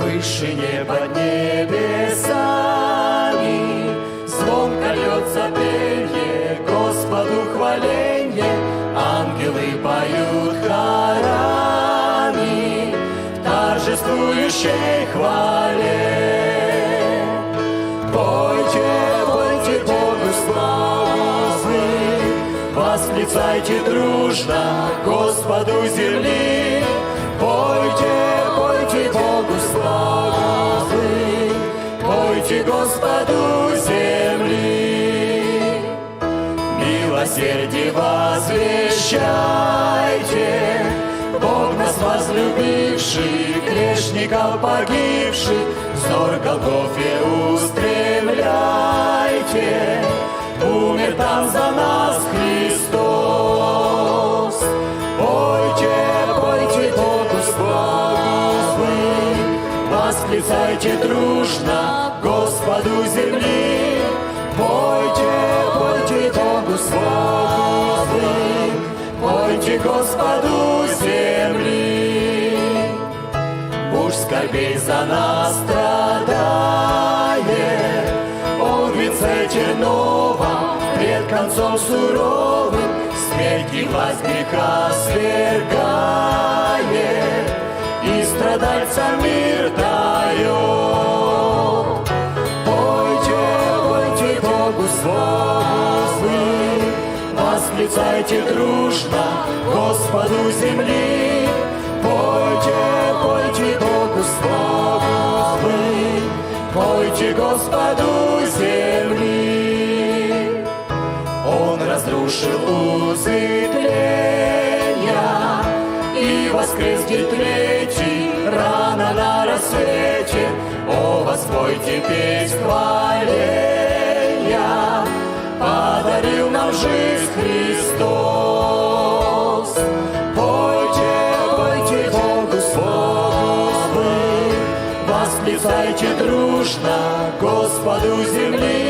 вышине под небесами Звонко льется пенье, Господу хваленье, Ангелы поют хорами В торжествующей хвале. Пойте, пойте Богу славы, Восклицайте дружно Господу земли. Милосердие возвещайте, Бог нас возлюбивший, грешников погибший, Взор Голгофе устремляйте, Умер там за нас Христос. Пойте, пойте Богу славы, Восклицайте дружно Господу земли. Пойте Господу земли. Уж скорбей за нас страдает, Он в венце терновом, пред концом суровым, Смерть и власть свергает, И страдальцам мир дает. Пойте, пойте Богу славы, Восклицайте дружно Господу земли. Пойте, пойте Богу славы, Пойте Господу земли. Он разрушил узы тления И воскрес третий рано на рассвете. О, воспойте песнь хваления, Восклицайте дружно Господу земли.